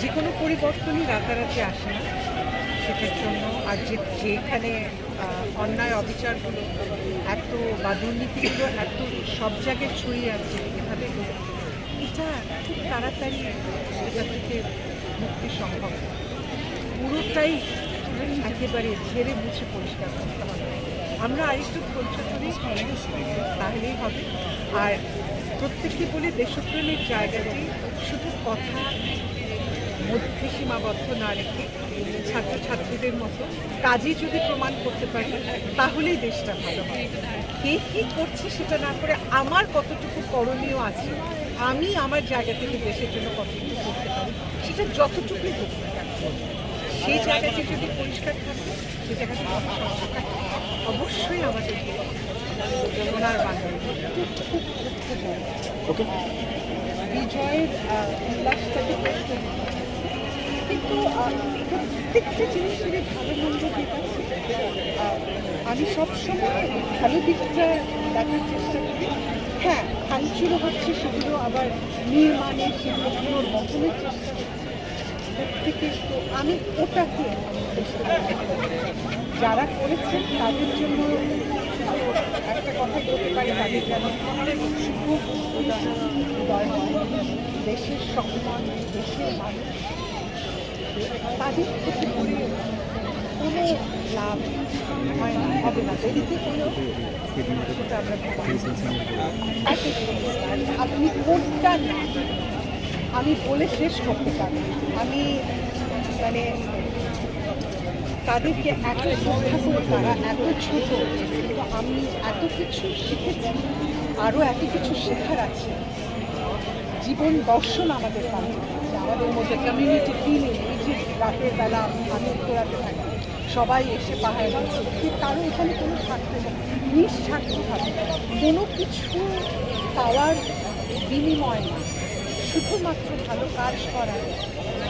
যে কোনো পরিবর্তনই রাতারাতি আসে না। সেটার জন্য আর যে যেখানে অন্যায় অবিচারগুলো এত বা দুর্নীতিগুলো এত সব জায়গায় ছড়িয়ে আছে, এভাবে এটা খুব তাড়াতাড়ি এটা থেকে মুক্তি সম্ভব। পুরোটাই একেবারে ঝেড়ে মুছে পরিষ্কার করতে হবে। আমরা আরেকটু ধৈর্য ধরি তাহলেই হবে। আর প্রত্যেককে বলে দেশপ্রেমের জায়গাটি শুধু কথা মধ্যে সীমাবদ্ধ না রেখে ছাত্রছাত্রীদের মতো কাজে যদি প্রমাণ করতে পারি তাহলেই দেশটা ভালো কে কী করছে সেটা না করে আমার কতটুকু করণীয় আছে আমি আমার জায়গা থেকে দেশের জন্য কতটুকু করতে পারি সেটা যতটুকুই না কেন। সেই জায়গাটি যদি পরিষ্কার থাকে সেই জায়গাটি অবশ্যই আমাদেরকে ওনার বাংলা খুব খুব খুব বিজয়ের উল্লাসটাকে কষ্ট দিতে হবে। কিন্তু আহ, প্রত্যেকটা জিনিসেরই ভালো মন্দ দিক আছে আমি সবসময় ভালো দিকটা দেখার চেষ্টা করি। হ্যাঁ ভাঙচুরো হচ্ছে সেগুলো আবার নির্মাণে, সেগুলো পুনর্গঠনের চেষ্টা করছি প্রত্যেকে তো আমি ওটাকে যারা করেছেন তাদের জন্য একটা কথা বলতে পারি, তাদের যেন শুভ দেশের সম্মান, দেশের মানুষ। তাদের থেকে করে কোনো লাভ হয় না হবে না দেরিতে আমরা আপনি কোনটা না আমি বলে শেষ করতে পারি। আমি মানে তাদেরকে এত শ্রদ্ধা করে, তারা এত ছোট আমি এত কিছু শিখেছি আরও এত কিছু শেখার আছে। জীবন দর্শন আমাদের যে আমাদের মধ্যে কমিউনিটি ফিলিং এই যে রাতের বেলা আমি উত্তরাতে থাকি সবাই এসে পাহাড়ে দিচ্ছে যে কারও এখানে কোনো স্বার্থ নেই নিঃস্বার্থভাবে কোনো কিছু পাওয়ার বিনিময় না। শুধুমাত্র ভালো কাজ করা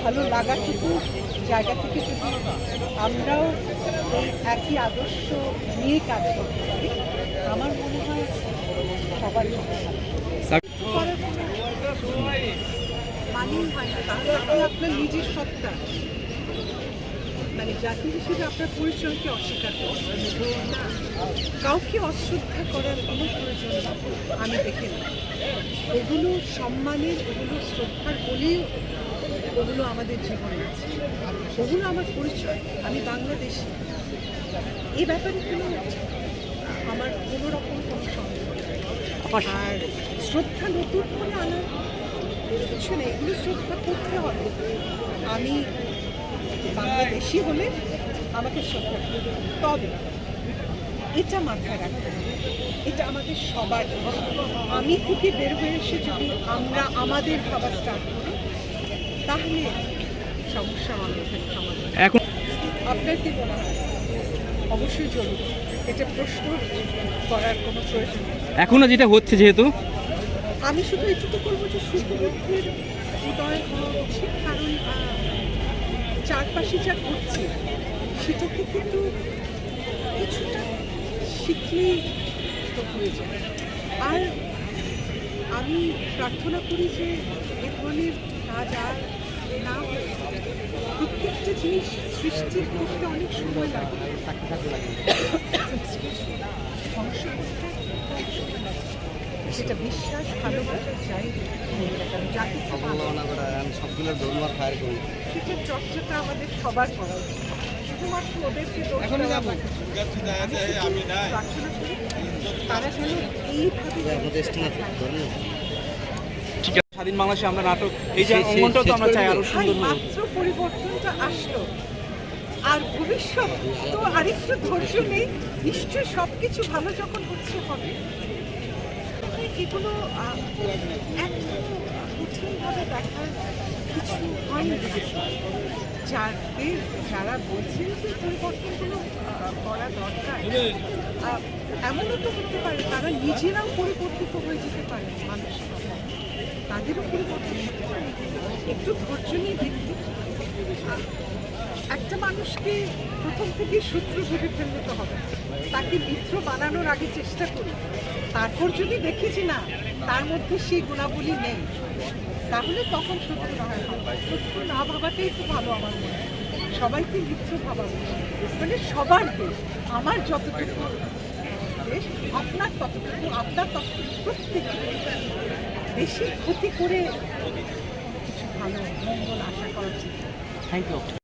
ভালো লাগাটুকু জায়গা থেকে যদি আমরাও এই একই আদর্শ নিয়ে কাজ করতে পারি আমার মনে হয় সবার জন্য ভালো। করার মানেই হয় না আপনি আপনার নিজের সত্তা। মানে জাতি হিসেবে আপনার পরিচয়কে অস্বীকার করছেন না কাউকে অশ্রদ্ধা করার কোনো প্রয়োজন আমি দেখে না ওগুলো সম্মানের ওগুলো শ্রদ্ধার বলেই ওগুলো আমাদের জীবনে আছে। ওগুলো আমার পরিচয়। আমি বাংলাদেশি। এই ব্যাপারে কোনো আমার কোনো রকম কোনো সন্দেহ আর শ্রদ্ধা নতুন করে আনার কিছু নেই এগুলো শ্রদ্ধা করতে হবে। আমি বাংলাদেশি হলে আমাকে শ্রদ্ধা করতে তবে এটা মাথায় রাখতে হবে। এটা আমাদের সবার আমি থেকে বের হয়ে এসে যদি আমরা আমাদের ভাবা স্টার্ট করি তাহলে সমস্যা আমাদের সমাধান এখন আপনার কি মনে হয় অবশ্যই জরুরি। এটা প্রশ্ন করার কোনো প্রয়োজন এখনও যেটা হচ্ছে যেহেতু আমি শুধু এটুকু বলব যে শুভবুদ্ধির উদয় হওয়া উচিত, কারণ চারপাশে যা ঘটছে, সেটাকে কিন্তু কিছুটা শিখলেই তো হয়ে যায়। আর আমি প্রার্থনা করি যে এ ধরনের কাজ আর না প্রত্যেকটা জিনিস সৃষ্টির করতে অনেক সময় লাগে। ধ্বংস সেটা বিশ্বাস ভালোবাসা চাই সবগুলো ধন্যবাদ ফায়ার করি সেটার চর্চাটা আমাদের সবার করা উচিত। শুধুমাত্র ওদেরকে তারা যেন এইভাবে স্বাধীন বাংলাদেশে আমরা নাটক এই যে অঙ্গনটাও তো আমরা চাই আরও সুন্দর মাত্র পরিবর্তনটা আসলো। আর ভবিষ্যৎ তো আরেকটু ধৈর্য নেই। নিশ্চয়ই সব কিছু ভালো যখন হচ্ছে হবে। এগুলো এত কঠিনভাবে দেখার কিছু হয়নি। যাদের যারা বলছেন যে পরিবর্তনগুলো করা দরকার এমনও তো হতে পারে, তারা নিজেরাও পরিবর্তিত হয়ে যেতে পারে মানসিকভাবে তাদেরও পরিবর্তন হতে পারে। একটু ধৈর্য নিয়ে দেখতে একটা মানুষকে প্রথম থেকে সূত্র ভেবে ফেললে তো হবে। তাকে মিত্র বানানোর আগে চেষ্টা করি তারপর যদি দেখি যে না, তার মধ্যে সেই গুণাবলী নেই, তাহলে তখন শত্রু না হয়। শত্রু না ভাবাটাই তো ভালো আমার মনে সবাইকে মিত্র ভাবা মানে সবার দেশ, আমার যতটুকু দেশ, আপনার ততটুকু আপনার ততটুকু প্রত্যেকের বেশি ক্ষতি করে কিছু ভালো মঙ্গল আশা করা উচিত থ্যাংক ইউ